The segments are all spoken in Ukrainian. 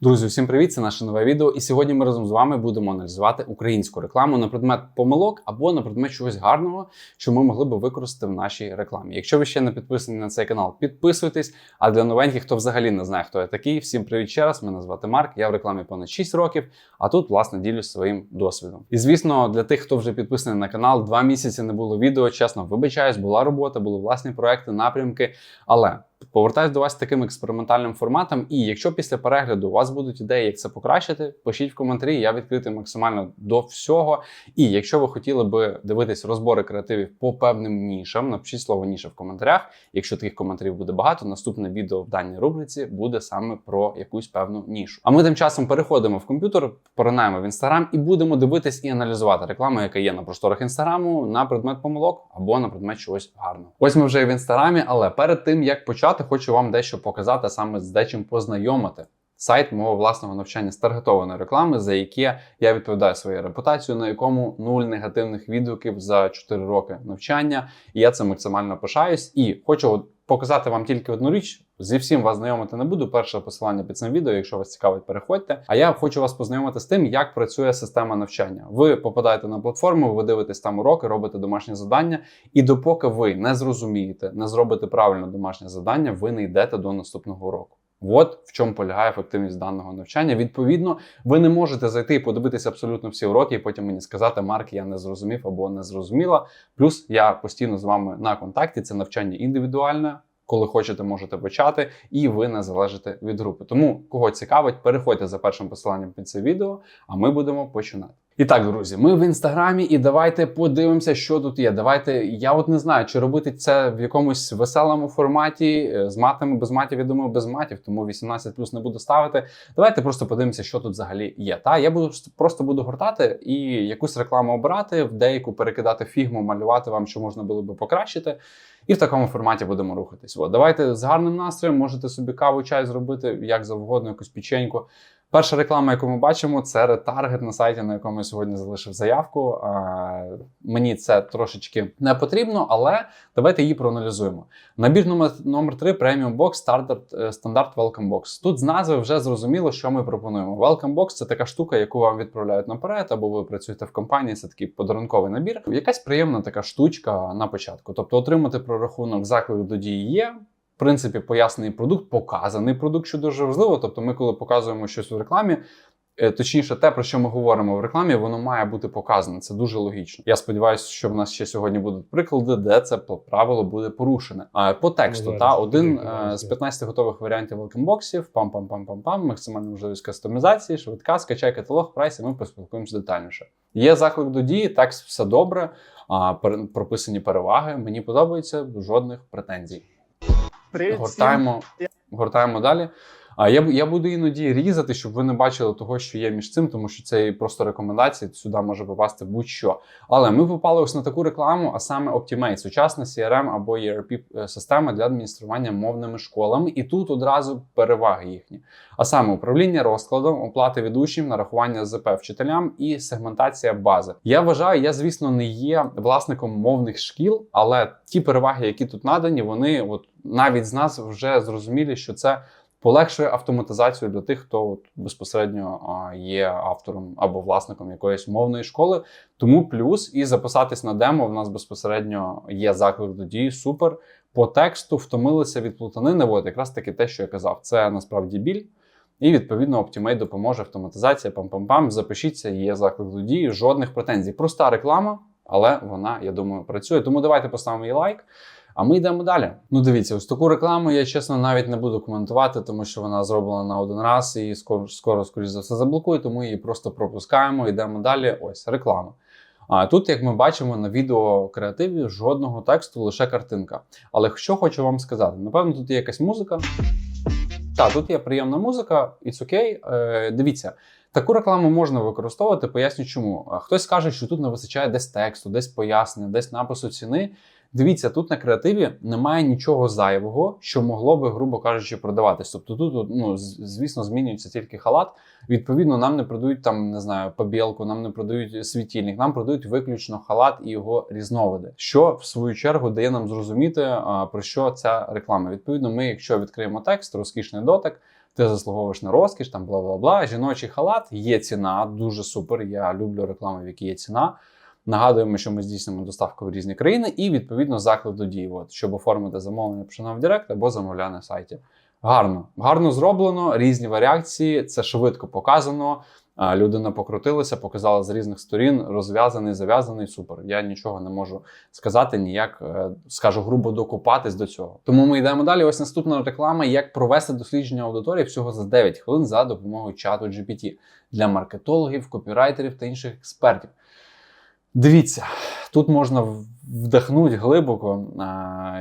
Друзі, всім привіт! Це наше нове відео. І сьогодні ми разом з вами будемо аналізувати українську рекламу на предмет помилок або на предмет чогось гарного, що ми могли би використати в нашій рекламі. Якщо ви ще не підписані на цей канал, підписуйтесь. А для новеньких, хто взагалі не знає, хто я такий, всім привіт ще раз. Мене звати Марк. Я в рекламі понад 6 років, а тут, власне, ділюсь своїм досвідом. І звісно, для тих, хто вже підписаний на канал, два місяці не було відео. Чесно, вибачаюсь, була робота, були власні проекти, напрямки. Але Повертаюсь до вас з таким експериментальним форматом. І якщо після перегляду у вас будуть ідеї, як це покращити, пишіть в коментарі. Я відкритий максимально до всього. І якщо ви хотіли би дивитись розбори креативів по певним нішам, напишіть слово ніша в коментарях. Якщо таких коментарів буде багато, наступне відео в даній рубриці буде саме про якусь певну нішу. А ми тим часом переходимо в комп'ютер, поринаємо в інстаграм і будемо дивитись і аналізувати рекламу, яка є на просторах інстаграму, на предмет помилок або на предмет чогось гарного. Ось ми вже в інстаграмі, але перед тим як почати почати, хочу вам дещо показати, саме з дечим познайомити. Сайт мого власного навчання з таргетованої реклами, за яке я відповідаю своєю репутацією, на якому нуль негативних відгуків за 4 роки навчання. І я це максимально пишаюсь. І хочу показати вам тільки одну річ. Зі всім вас знайомити не буду. Перше посилання під цим відео, якщо вас цікавить, переходьте. А я хочу вас познайомити з тим, як працює система навчання. Ви попадаєте на платформу, ви дивитесь там уроки, робите домашні завдання, і допоки ви не зрозумієте, не зробите правильно домашнє завдання, ви не йдете до наступного уроку. От в чому полягає ефективність даного навчання. Відповідно, ви не можете зайти і подивитися абсолютно всі уроки, і потім мені сказати, Марк, я не зрозумів або не зрозуміла. Плюс я постійно з вами на контакті. Це навчання індивідуальне. Коли хочете, можете почати, і ви не залежите від групи. Тому кого цікавить, переходьте за першим посиланням під це відео, а ми будемо починати. І так, друзі, ми в інстаграмі, і давайте подивимося, що тут є. Давайте, я от не знаю, чи робити це в якомусь веселому форматі е, з матами, без матів, я думаю, без матів, тому 18 плюс не буду ставити. Давайте просто подивимося, що тут взагалі є. Та я буду просто буду гортати і якусь рекламу обирати, в деяку перекидати фігму, малювати вам, що можна було би покращити. І в такому форматі будемо рухатись. От, давайте з гарним настроєм можете собі каву, чай зробити як завгодно, якусь печеньку. Перша реклама, яку ми бачимо, це ретаргет на сайті, на якому я сьогодні залишив заявку. Мені це трошечки не потрібно, але давайте її проаналізуємо. Набір номер номер 3 Premium Box Standard, стандарт Welcome Box. Тут з назви вже зрозуміло, що ми пропонуємо. Welcome Box це така штука, яку вам відправляють наперед, або ви працюєте в компанії. Це такий подарунковий набір. Якась приємна така штучка на початку. Тобто, отримати прорахунок заклик до дії є в принципі, пояснений продукт, показаний продукт, що дуже важливо. Тобто, ми, коли показуємо щось в рекламі, е, точніше, те, про що ми говоримо в рекламі, воно має бути показане. Це дуже логічно. Я сподіваюся, що в нас ще сьогодні будуть приклади, де це правило буде порушене. А по тексту, та один е, з 15 готових варіантів велкомбоксів, пам-пам-пам-пам-пам, максимальна можливість кастомізації, швидка, скачай каталог, прайс, і ми поспілкуємося детальніше. Є заклик до дії, текст все добре. А прописані переваги. Мені подобається жодних претензій. Гортаємо, гортаємо далі. А я я буду іноді різати, щоб ви не бачили того, що є між цим, тому що це просто рекомендації. Сюди може попасти будь-що. Але ми попали ось на таку рекламу, а саме Optimate, сучасна CRM або ERP е, система для адміністрування мовними школами. І тут одразу переваги їхні. А саме управління розкладом, оплати від учнів, нарахування ЗП вчителям і сегментація бази. Я вважаю, я звісно не є власником мовних шкіл, але ті переваги, які тут надані, вони от навіть з нас вже зрозуміли, що це полегшує автоматизацію для тих, хто от безпосередньо є автором або власником якоїсь мовної школи. Тому плюс і записатись на демо в нас безпосередньо є заклик до дії. Супер. По тексту втомилися від плутанини. От якраз таки те, що я казав, це насправді біль. І відповідно Optimate допоможе автоматизація. Пам-пам-пам. Запишіться, є заклик до дії, жодних претензій. Проста реклама, але вона, я думаю, працює. Тому давайте поставимо їй лайк. А ми йдемо далі. Ну, дивіться, ось таку рекламу я чесно навіть не буду коментувати, тому що вона зроблена на один раз і скоро, скоро скоріш за все, заблокує, тому її просто пропускаємо. Йдемо далі. Ось реклама. А тут, як ми бачимо на відео креативі, жодного тексту, лише картинка. Але що хочу вам сказати, напевно, тут є якась музика. Так, тут є приємна музика, it's окей. Okay. Е, Дивіться. Таку рекламу можна використовувати, поясню чому. Хтось скаже, що тут не вистачає десь тексту, десь пояснення, десь напису ціни. Дивіться, тут на креативі немає нічого зайвого, що могло би, грубо кажучи, продаватись. Тобто тут, ну звісно, змінюється тільки халат. Відповідно, нам не продають там, не знаю, побілку, нам не продають світильник, нам продають виключно халат і його різновиди, що в свою чергу дає нам зрозуміти, про що ця реклама. Відповідно, ми, якщо відкриємо текст, розкішний дотик. ти заслуговуєш на розкіш, там бла бла бла. Жіночий халат є ціна, дуже супер. Я люблю рекламу, в якій є ціна. Нагадуємо, що ми здійснюємо доставку в різні країни, і відповідно заклик до дії. От, щоб оформити замовлення, пішов в Директ або замовляє на сайті. Гарно, гарно зроблено, різні варіації, це швидко показано. Людина покрутилася, показала з різних сторін, розв'язаний, зав'язаний. Супер. Я нічого не можу сказати, ніяк е, скажу грубо докупатись до цього. Тому ми йдемо далі. Ось наступна реклама: як провести дослідження аудиторії всього за 9 хвилин за допомогою чату GPT для маркетологів, копірайтерів та інших експертів. Дивіться, тут можна вдихнути глибоко,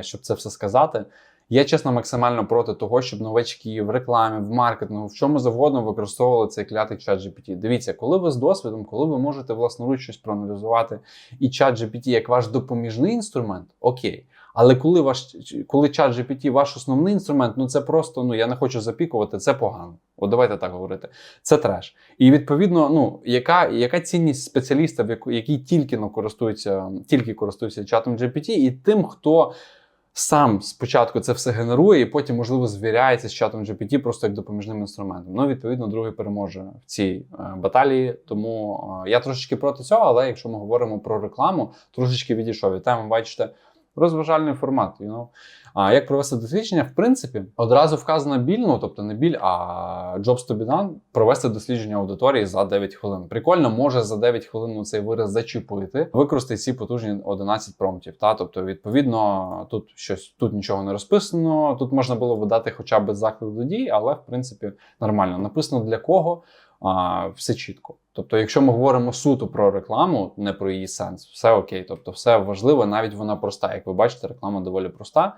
щоб це все сказати. Я чесно максимально проти того, щоб новачки в рекламі, в маркетингу, в чому завгодно використовували цей клятий чат GPT. Дивіться, коли ви з досвідом, коли ви можете власноруч щось проаналізувати і чат GPT як ваш допоміжний інструмент, окей. Але коли ваш коли чат GPT ваш основний інструмент, ну це просто ну я не хочу запікувати, це погано. От давайте так говорити. Це треш. І відповідно, ну яка яка цінність спеціаліста, який тільки ну, користується, тільки користується чатом GPT, і тим, хто сам спочатку це все генерує, і потім, можливо, звіряється з чатом GPT просто як допоміжним інструментом. Ну, відповідно, другий переможе в цій е, баталії. Тому е, я трошечки проти цього, але якщо ми говоримо про рекламу, трошечки відійшов. І там, бачите, розважальний формат. You know? А як провести дослідження? В принципі, одразу вказано біль, ну тобто не біль, а jobs to be done, провести дослідження аудиторії за 9 хвилин. Прикольно, може за 9 хвилин цей вираз зачепити, використати ці потужні 11 промптів. Та тобто, відповідно, тут щось тут нічого не розписано. Тут можна було видати хоча б заклик до дій, але в принципі нормально написано для кого. А, Все чітко. Тобто, якщо ми говоримо суто про рекламу, не про її сенс, все окей. Тобто, все важливо, навіть вона проста. Як ви бачите, реклама доволі проста.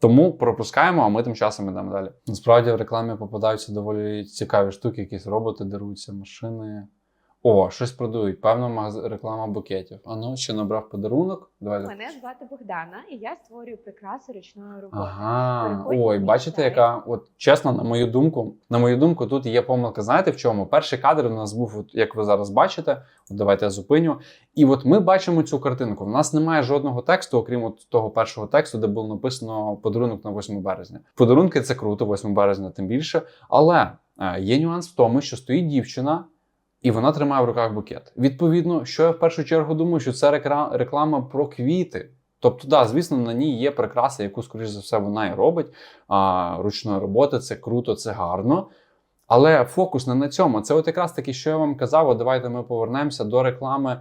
Тому пропускаємо, а ми тим часом йдемо далі. Насправді в рекламі попадаються доволі цікаві штуки, якісь роботи даруються, машини. О, щось продають. Певно, магаз... реклама букетів. Ану, ще набрав подарунок. Давайте. Мене звати Богдана, і я створюю прикраси ручної роботи. Ага, Переходьте ой, бачите, сайт. яка от чесно, на мою думку, на мою думку, тут є помилка. Знаєте в чому? Перший кадр у нас був, от, як ви зараз бачите. От давайте я зупиню. І от ми бачимо цю картинку. В нас немає жодного тексту, окрім от того першого тексту, де було написано подарунок на 8 березня. Подарунки це круто, 8 березня, тим більше. Але е, є нюанс в тому, що стоїть дівчина. І вона тримає в руках букет. Відповідно, що я в першу чергу думаю, що це реклама про квіти. Тобто, да, звісно, на ній є прикраса, яку, скоріш за все, вона і робить. А, ручної роботи, це круто, це гарно. Але фокус не на цьому. Це от якраз таки, що я вам казав, от давайте ми повернемося до реклами,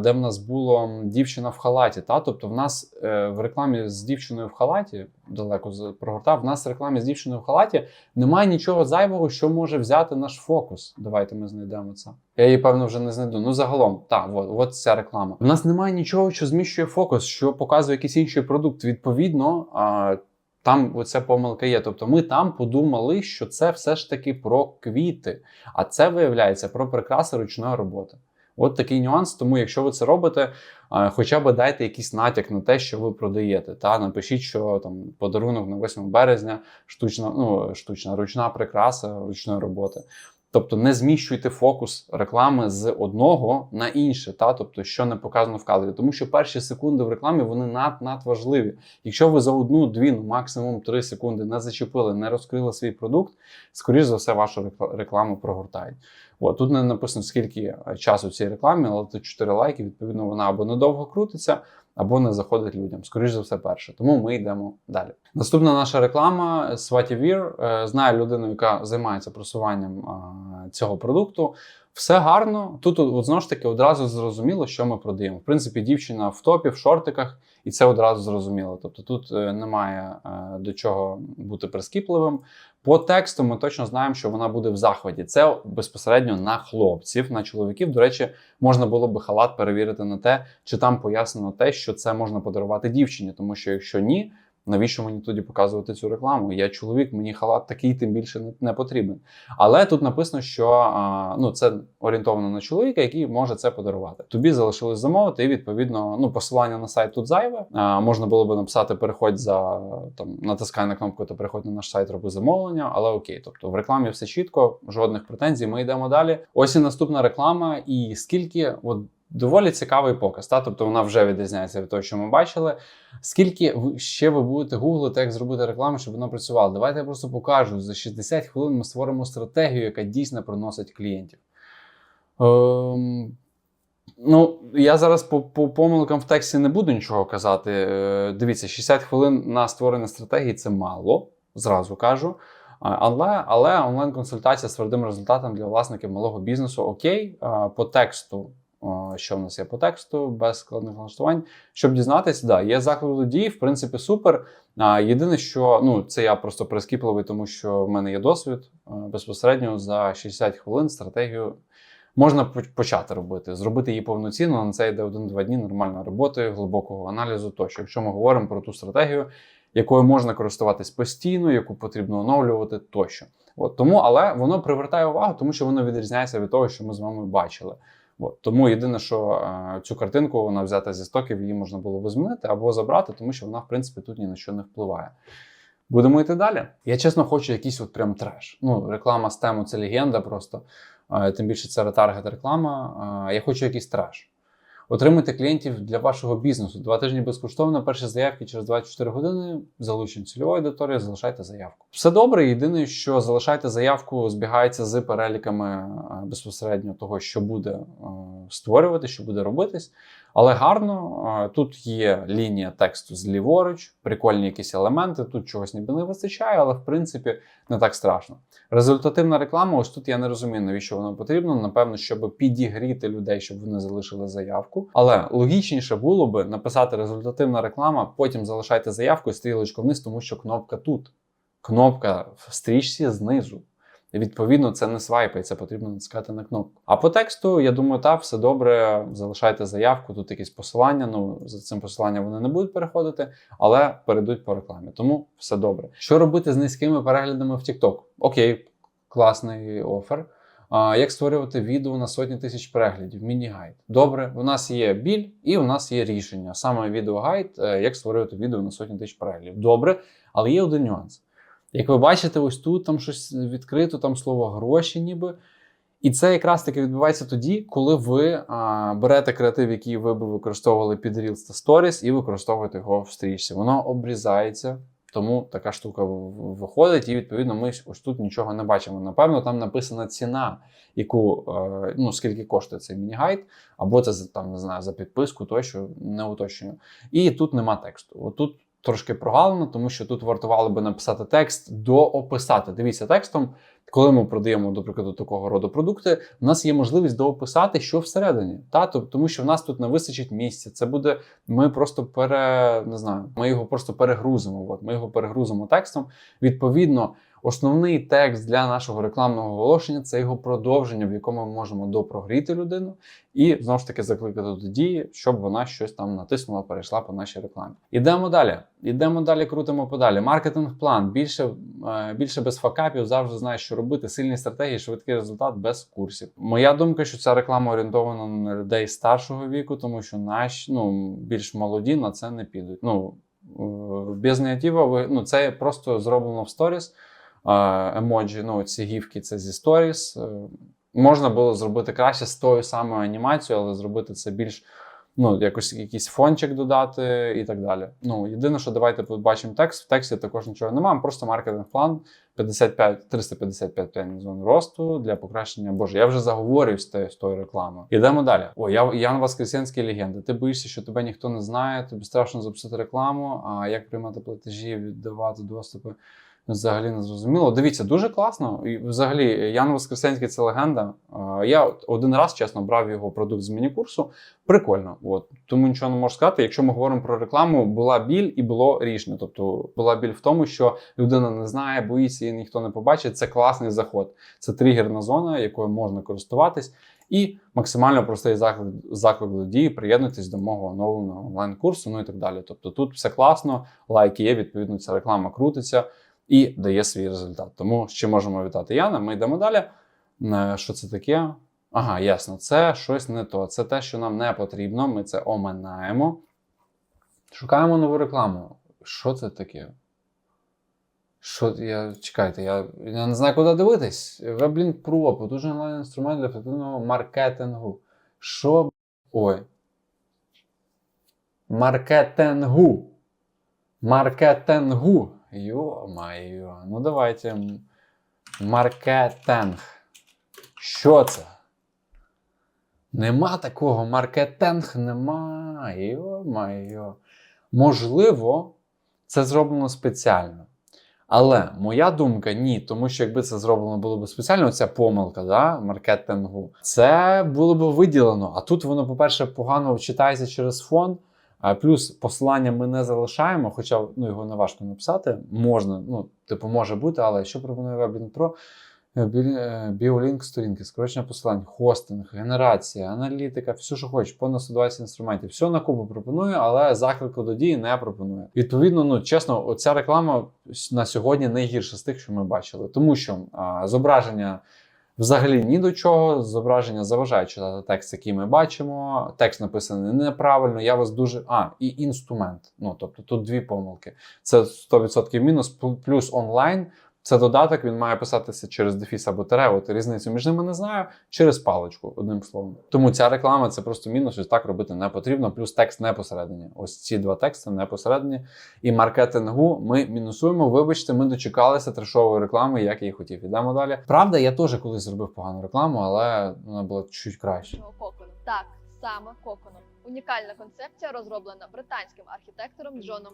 де в нас було дівчина в халаті. Та? Тобто, в нас е, в рекламі з дівчиною в халаті, далеко прогортав, в нас в рекламі з дівчиною в халаті немає нічого зайвого, що може взяти наш фокус. Давайте ми знайдемо це. Я її, певно, вже не знайду. Ну, загалом, так, от, от ця реклама. У нас немає нічого, що зміщує фокус, що показує якийсь інший продукт. Відповідно, там оця помилка є. Тобто ми там подумали, що це все ж таки про квіти, а це виявляється про прикраси ручної роботи. От такий нюанс. Тому, якщо ви це робите, хоча б дайте якийсь натяк на те, що ви продаєте. Та напишіть, що там подарунок на 8 березня, штучна, ну штучна ручна прикраса ручної роботи. Тобто не зміщуйте фокус реклами з одного на інше, та тобто, що не показано в кадрі, тому що перші секунди в рекламі вони над надважливі. Якщо ви за одну, дві, ну максимум три секунди не зачепили, не розкрили свій продукт, скоріш за все, вашу рекламу прогортають. От тут не написано скільки е, часу цій рекламі, але це 4 лайки. Відповідно, вона або недовго крутиться, або не заходить людям. Скоріш за все, перше. Тому ми йдемо далі. Наступна наша реклама Вір. Е, Знаю людину, яка займається просуванням е, цього продукту. Все гарно. Тут от, знову ж таки одразу зрозуміло, що ми продаємо. В принципі, дівчина в топі, в шортиках, і це одразу зрозуміло. Тобто тут е, немає е, до чого бути прискіпливим. По тексту ми точно знаємо, що вона буде в захваті. Це безпосередньо на хлопців, на чоловіків. До речі, можна було би халат перевірити на те, чи там пояснено те, що це можна подарувати дівчині, тому що якщо ні. Навіщо мені тоді показувати цю рекламу? Я чоловік, мені халат такий тим більше не, не потрібен. Але тут написано, що а, ну це орієнтовано на чоловіка, який може це подарувати. Тобі залишилось замовити, і відповідно ну посилання на сайт тут зайве. А, можна було би написати переходь за там натискай на кнопку та переходь на наш сайт, роби замовлення. Але окей, тобто в рекламі все чітко, жодних претензій. Ми йдемо далі. Ось і наступна реклама. І скільки от Доволі цікавий показ, та? тобто вона вже відрізняється від того, що ми бачили. Скільки ще ви будете гуглити, як зробити рекламу, щоб вона працювала? Давайте я просто покажу. За 60 хвилин ми створимо стратегію, яка дійсно приносить клієнтів. Ем, ну, я зараз по, по помилкам в тексті не буду нічого казати. Е, Дивіться, 60 хвилин на створення стратегії це мало, зразу кажу. Але, але онлайн-консультація з твердим результатом для власників малого бізнесу окей. По тексту, що в нас є по тексту, без складних налаштувань. Щоб дізнатися, да, є заклад дії, в принципі, супер. А, Єдине, що ну, це я просто прискіпливий, тому що в мене є досвід безпосередньо за 60 хвилин стратегію. Можна почати робити, зробити її повноцінно. На це йде один-два дні нормальної роботи, глибокого аналізу. Тощо, якщо ми говоримо про ту стратегію, якою можна користуватись постійно, яку потрібно оновлювати тощо. От тому, але воно привертає увагу, тому що воно відрізняється від того, що ми з вами бачили. От тому єдине, що е, цю картинку вона взята зі стоків, її можна було б змінити або забрати, тому що вона, в принципі, тут ні на що не впливає. Будемо йти далі. Я чесно хочу якийсь от прям треш. Ну, реклама з тему це легенда просто. Е, Тим більше це ретаргет реклама. Е, Я хочу якийсь треш. Отримуйте клієнтів для вашого бізнесу. Два тижні безкоштовно, перші заявки через 24 години, залучення цільової аудиторії, залишайте заявку. Все добре. Єдине, що залишайте заявку, збігається з переліками безпосередньо того, що буде створювати, що буде робитись. Але гарно, тут є лінія тексту зліворуч, прикольні якісь елементи, тут чогось ніби не вистачає, але в принципі не так страшно. Результативна реклама, ось тут я не розумію, навіщо воно потрібно. Напевно, щоб підігріти людей, щоб вони залишили заявку. Але логічніше було би написати результативна реклама, потім залишайте заявку і стрілочку вниз, тому що кнопка тут. Кнопка в стрічці знизу. Відповідно це не свайпається, потрібно натискати на кнопку. А по тексту, я думаю, так, все добре. Залишайте заявку, тут якісь посилання. Ну за цим посиланням вони не будуть переходити, але перейдуть по рекламі. Тому все добре. Що робити з низькими переглядами в TikTok? Окей, класний офер. А, як створювати відео на сотні тисяч переглядів? Міні-гайд. Добре, у нас є біль і у нас є рішення. Саме відеогайд, е, як створювати відео на сотні тисяч переглядів. Добре, але є один нюанс. Як ви бачите, ось тут там щось відкрито, там слово гроші, ніби. І це якраз таки відбувається тоді, коли ви а, берете креатив, який ви би використовували під Reels та Stories, і використовуєте його в стрічці. Воно обрізається, тому така штука виходить, і відповідно ми ось тут нічого не бачимо. Напевно, там написана ціна, яку е, ну скільки коштує цей міні-гайд, або це там не знаю за підписку, тощо не уточнюю. І тут нема тексту. Отут трошки прогалено, тому що тут вартувало би написати текст доописати. Дивіться, текстом, коли ми продаємо, до прикладу, такого роду продукти, у нас є можливість доописати, що всередині. Та? Тоб- Тому що в нас тут не вистачить місця. Це буде, ми просто пере, не знаю, ми його просто перегрузимо. От, ми його перегрузимо текстом. Відповідно, основний текст для нашого рекламного оголошення це його продовження, в якому ми можемо допрогріти людину і знову ж таки закликати до дії, щоб вона щось там натиснула, перейшла по нашій рекламі. Ідемо далі. Ідемо далі, крутимо подалі. Маркетинг-план. Більше, е, більше без факапів, завжди знаєш, що робити. Сильні стратегії, швидкий результат без курсів. Моя думка, що ця реклама орієнтована на людей старшого віку, тому що наші ну, більш молоді на це не підуть. Ну, е, без негатива, ну, це просто зроблено в сторіс. Емоджі, ну, ці гівки це зі сторіс. Е, Можна було зробити краще з тою самою анімацією, але зробити це більш ну, якось якийсь фончик додати і так далі. Ну, єдине, що давайте побачимо текст. В тексті також нічого немає, просто маркетинг-план 55, 355 зон росту для покращення. Боже, я вже заговорюю з тою, з тою рекламою. Ідемо далі. О, я Ян Воскресенський легенда. Ти боїшся, що тебе ніхто не знає, тобі страшно запустити рекламу. А як приймати платежі, віддавати доступи? Взагалі не зрозуміло. Дивіться, дуже класно. І взагалі, Ян Воскресенський це легенда. Я один раз, чесно, брав його продукт з міні-курсу. Прикольно. От. Тому нічого не можу сказати. Якщо ми говоримо про рекламу, була біль і було рішення. Тобто була біль в тому, що людина не знає, боїться і ніхто не побачить. Це класний заход. Це тригерна зона, якою можна користуватись. І максимально простий заклик, заклик до дії, приєднуйтесь до мого оновленого онлайн-курсу, ну і так далі. Тобто тут все класно, лайки є, відповідно, ця реклама крутиться і дає свій результат. Тому ще можемо вітати Яна. Ми йдемо далі. Е, Що це таке? Ага, ясно, це щось не то. Це те, що нам не потрібно. Ми це оминаємо. Шукаємо нову рекламу. Що це таке? Що я чекайте, я, я не знаю, куди дивитись. WebLink Pro, потужний онлайн інструмент для ефективного маркетингу. Що Ой. Маркетингу. Маркетингу. Йо-майо. Ну давайте. Маркетинг. Що це? Нема такого. Маркетинг нема. Йо-майо. Можливо, це зроблено спеціально. Але моя думка ні, тому що якби це зроблено було б спеціально, ця помилка да, маркетингу, це було б виділено. А тут воно, по-перше, погано читається через фон. А плюс посилання ми не залишаємо, хоча ну, його не важко написати. Можна, ну, типу, може бути, але що пропонує WebLink Pro? Е, е, Біолінк сторінки, скорочення посилань, хостинг, генерація, аналітика, все, що хочеш, понад 120 інструментів. Все на купу пропонує, але заклику до дії не пропонує. Відповідно, ну чесно, оця реклама на сьогодні найгірша з тих, що ми бачили, тому що а, зображення. Взагалі ні до чого, зображення заважає читати текст, який ми бачимо. Текст написаний неправильно. Я вас дуже. А, і інструмент. Ну тобто тут дві помилки. Це 100% мінус, пл- плюс онлайн. Це додаток, він має писатися через дефіс або тире. От різницю між ними не знаю. Через паличку, одним словом. Тому ця реклама це просто мінус. Ось так робити не потрібно. Плюс текст не посередині. Ось ці два тексти не посередині. І маркетингу ми мінусуємо. Вибачте, ми дочекалися трешової реклами, як я і хотів. Ідемо далі. Правда, я теж колись зробив погану рекламу, але вона була чуть краще. кокону. Так, саме коконом. Унікальна концепція розроблена британським архітектором Джоном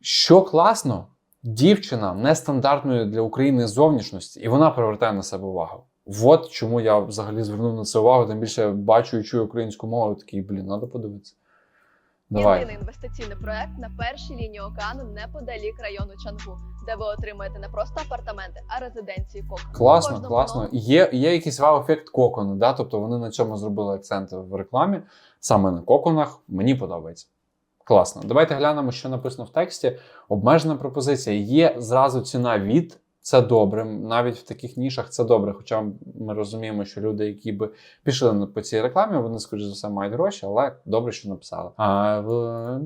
Що класно, дівчина нестандартної для України зовнішності, і вона привертає на себе увагу. От чому я взагалі звернув на це увагу. Тим більше бачу і чую українську мову. Такий, блін, треба подивитися. Давай. Єдиний інвестиційний проект на першій лінії океану неподалік району Чангу, де ви отримаєте не просто апартаменти, а резиденції кокон. Класно, Кожному класно. новому- Є, є якийсь вау-ефект кокону, да? тобто вони на цьому зробили акценти в рекламі, саме на коконах. Мені подобається. Класно. Давайте глянемо, що написано в тексті. Обмежена пропозиція. Є зразу ціна від. Це добре, навіть в таких нішах це добре. Хоча ми розуміємо, що люди, які би пішли по цій рекламі, вони, скоріш за все, мають гроші, але добре, що написали. А,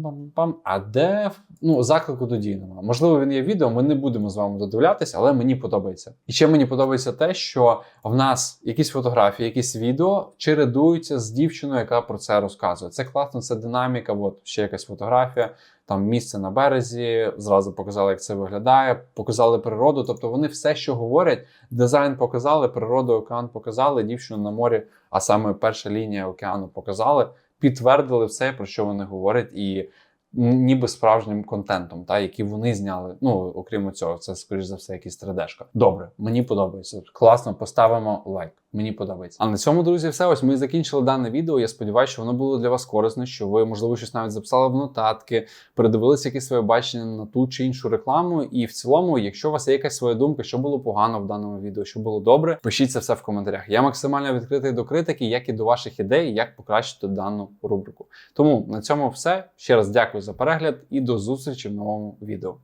пам-пам. а де ну, заклику до нема? Можливо, він є відео, ми не будемо з вами додивлятися, але мені подобається. І ще мені подобається те, що в нас якісь фотографії, якісь відео чередуються з дівчиною, яка про це розказує. Це класно, це динаміка. От ще якась фотографія, там місце на березі, зразу показали, як це виглядає, показали природу. Тобто вони все, що говорять, дизайн показали, природу океан показали, дівчину на морі, а саме перша лінія океану показали, підтвердили все, про що вони говорять, і ніби справжнім контентом, та який вони зняли. Ну окрім цього, це скоріш за все, якісь 3D-шка. Добре, мені подобається. Класно, поставимо лайк. Мені подобається. А на цьому, друзі, все. Ось ми закінчили дане відео. Я сподіваюся, що воно було для вас корисне, що ви, можливо, щось навіть записали в нотатки, передивилися якісь своє бачення на ту чи іншу рекламу. І в цілому, якщо у вас є якась своя думка, що було погано в даному відео, що було добре, пишіть це все в коментарях. Я максимально відкритий до критики, як і до ваших ідей, як покращити дану рубрику. Тому на цьому все. Ще раз дякую за перегляд і до зустрічі в новому відео.